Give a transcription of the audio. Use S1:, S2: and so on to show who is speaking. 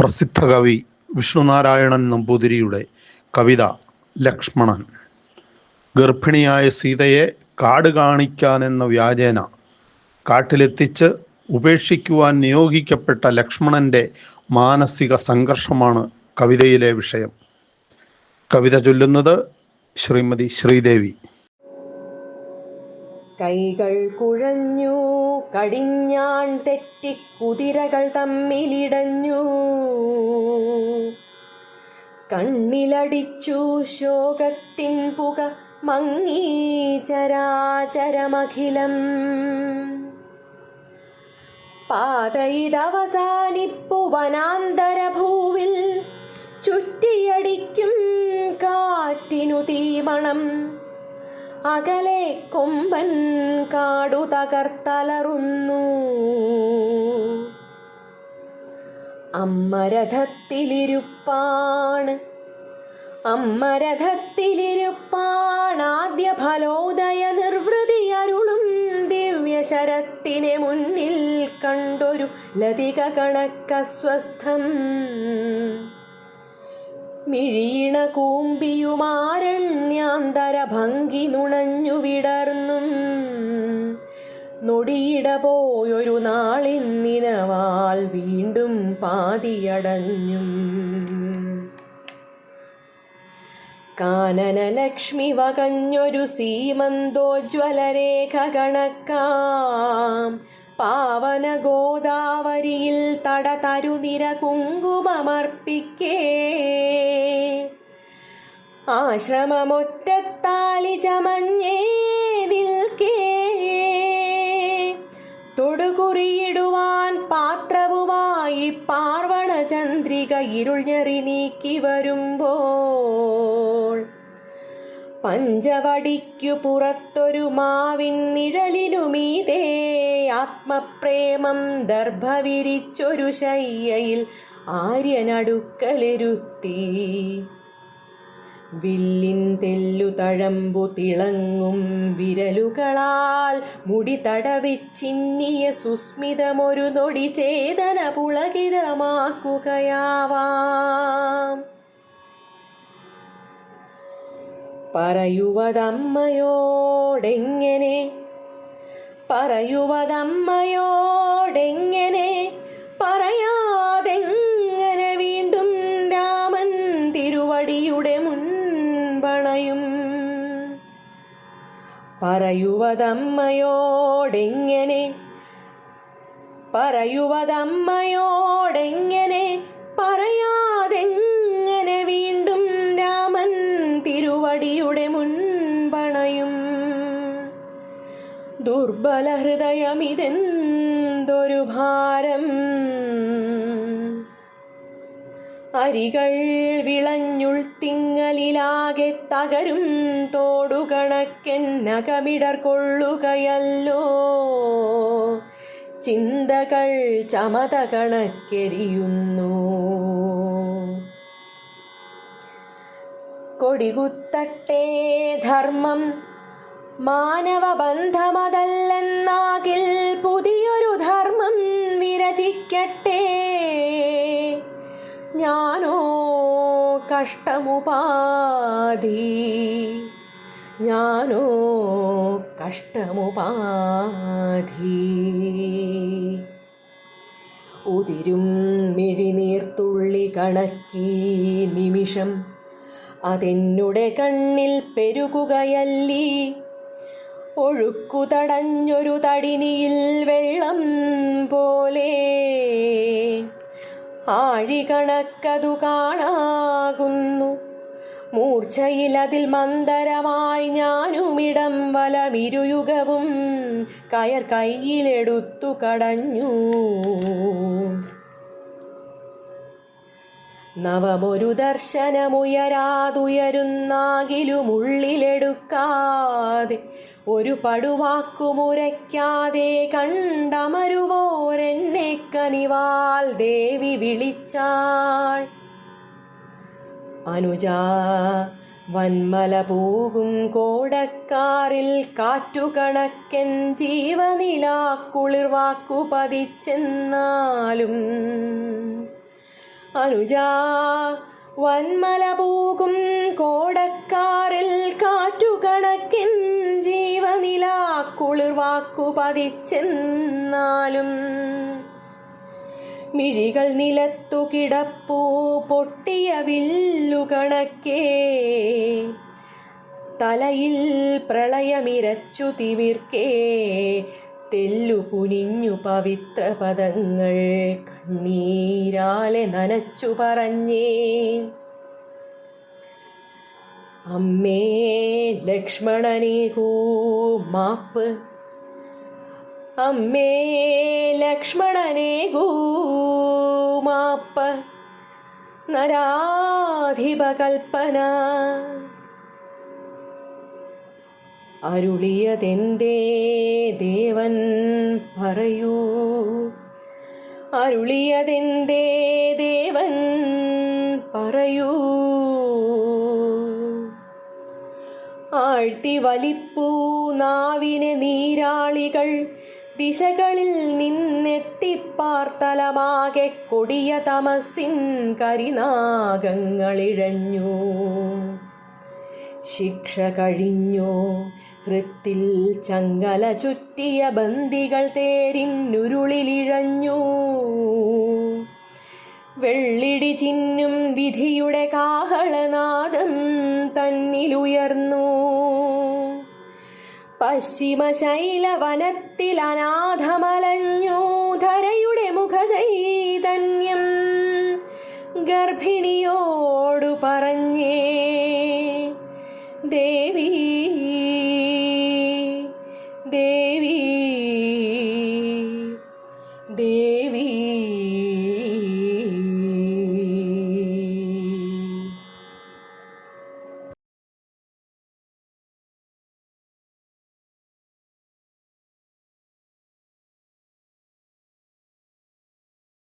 S1: പ്രസിദ്ധ കവി വിഷ്ണുനാരായണൻ നമ്പൂതിരിയുടെ കവിത ലക്ഷ്മണൻ. ഗർഭിണിയായ സീതയെ കാട് കാണിക്കാനെന്ന വ്യാജേന കാട്ടിലെത്തിച്ച് ഉപേക്ഷിക്കുവാൻ നിയോഗിക്കപ്പെട്ട ലക്ഷ്മണന്റെ മാനസിക സംഘർഷമാണ് കവിതയിലെ വിഷയം. കവിത ചൊല്ലുന്നത് ശ്രീമതി ശ്രീദേവി.
S2: കൈകൾ കുഴഞ്ഞു കടിഞ്ഞാൺ തെറ്റി കുതിരകൾ തമ്മിലിടഞ്ഞു. കണ്ണിലടിച്ചു ശോകത്തിൻ പുക മങ്ങി ചരാചരമഖിലം. പാതയിതവസാനിപ്പു വനാന്തരഭൂവിൽ ചുറ്റിയടിക്കും കാറ്റിനു തീമണം അകലെ കൊമ്പൻ കാടു തകർത്തലറുന്നു. അമ്മരഥത്തിലിരുപ്പാണ്. അമ്മരഥത്തിലിരുപ്പാണാദ്യ ഫലോദയ നിർവൃതി അരുളും ദിവ്യശരത്തിനെ മുന്നിൽ കണ്ടൊരു ലതിക കണക്കസ്വസ്ഥം. മിഴീണ കൂമ്പിയുമാരണ്യാന്തര ഭംഗി നുണഞ്ഞു വിടർന്നും. നൊടിയിട പോയൊരു നാളിൻ നിനവാൽ വീണ്ടും പാതിയടഞ്ഞും. കാനനലക്ഷ്മി വകഞ്ഞൊരു സീമന്തോജ്വലരേഖ കണക്കാം. പാവന ഗോദാവരിയിൽ തടതരുനിര കുങ്കുമമർപ്പിക്കേ. ആശ്രമമൊറ്റത്താലി ചമഞ്ഞേതിൽ കേ. തൊടുകുറിയിടുവാൻ പാത്രവുമായി പാർവണ ചന്ദ്രിക ഇരുൾ നീക്കി വരുമ്പോൾ പഞ്ചവടിക്കു പുറത്തൊരു മാവിൻ നിഴലിനുമീതേ ആത്മപ്രേമം ദർഭവിരിച്ചൊരു ശയ്യയിൽ ആര്യനടുക്കലിരുത്തി. വില്ലിൻ തെല്ലു തഴമ്പു തിളങ്ങും വിരലുകളാൽ മുടി തടവിച്ചിന്നിയ സുസ്മിതമൊരു നൊടി ചേതന പുളകിതമാക്കുകയാവാം. പറയുവതമ്മയോടെങ്ങനെ? പറയുവതമ്മയോടെങ്ങനെ പറയുവതമ്മയോടെങ്ങനെ? പറയുവതമ്മയോടെങ്ങനെ? പറയാതെങ്ങനെ വീണ്ടും രാമൻ തിരുവടിയുടെ മുൻപണയും? ദുർബല ഹൃദയമിതെന്തൊരു ഭാരം അരികൾ വിളഞ്ഞുൾ തിങ്ങലിലാകെ തകരും. തോടുകണക്കെന്നകമിടർ കൊള്ളുകയല്ലോ. ചിന്തകൾ ചമത കണക്കെരിയുന്നു കൊടികുത്തട്ടെ ധർമ്മം. മാനവബന്ധമതല്ലെന്നാകിൽ പുതിയൊരു ധർമ്മം വിരചിക്കട്ടെ. ഞാനോ കഷ്ടമുപാധി. ഞാനോ കഷ്ടമുപാധി. ഉതിരും മിഴിനീർത്തുള്ളി കണക്കി നിമിഷം അതെന്നുടെ കണ്ണിൽ പെരുകുകയല്ലി. ഒഴുക്കു തടഞ്ഞൊരു തടിനിയിൽ വെള്ളം പോലെ ആഴികണക്കതു കാണാകുന്നു. മൂർച്ചയിൽ അതിൽ മന്ദരമായി ഞാനുമിടം വലമിരുയുഗവും കയർ കയ്യിലെടുത്തു കടഞ്ഞു. നവമൊരു ദർശനമുയരാതുയരുന്നാകിലും ഉള്ളിലെടുക്കാതെ ഒരു പടുവാക്കുമുരയ്ക്കാതെ കണ്ടമരുവോരെന്നെ കനിവാൽ ദേവി വിളിച്ചാൾ. അനുജ വന്മല പോകും കോടക്കാറിൽ കാറ്റുകണക്കൻ ജീവനിലാക്കുളിർവാക്കു പതിച്ചെന്നാലും. അനുജാ വന്മല പോകും കോടക്കാറിൽ കാറ്റുകണക്കിൻ ജീവനില കുളിർവാക്കു പതിച്ചെന്നാലും. മിഴികൾ നിലത്തു കിടപ്പൂ പൊട്ടിയ വില്ലുകണക്കേ തലയിൽ പ്രളയമിരച്ചു തിമിർക്കേ. തെല്ലു കുനിഞ്ഞു പവിത്ര പദങ്ങൾ കണ്ണീരാലെ നനച്ചു പറഞ്ഞേ അമ്മേ ലക്ഷ്മണനേകൂ മാപ്പ്. അമ്മേ ലക്ഷ്മണനേകൂ മാപ്പ്. നരാധിപകൽപ്പന. അരുളിയതെന്തേ ദേവൻ പറയൂ? അരുളിയതെന്തേ ദേവൻ പറയൂ? ആഴ്ത്തി വലിപ്പൂ നാവിനെ നീരാളികൾ ദിശകളിൽ നിന്നെത്തിപ്പാർത്തലമാകെ കൊടിയ തമസിൻ കരിനാഗങ്ങളിഴഞ്ഞു ശിക്ഷ കഴിഞ്ഞു? ഹൃത്തിൽ ചങ്ങല ചുറ്റിയ ബന്ദികൾ തേരിന്നുരുളിലിഴഞ്ഞു. വെള്ളിടി ചിന്നും വിധിയുടെ കാഹളനാദം തന്നിലുയർന്നു. പശ്ചിമശൈല വനത്തിൽ അനാഥമലഞ്ഞു. ധരയുടെ മുഖചൈതന്യം ഗർഭിണിയോടു പറഞ്ഞേ. ദേവീ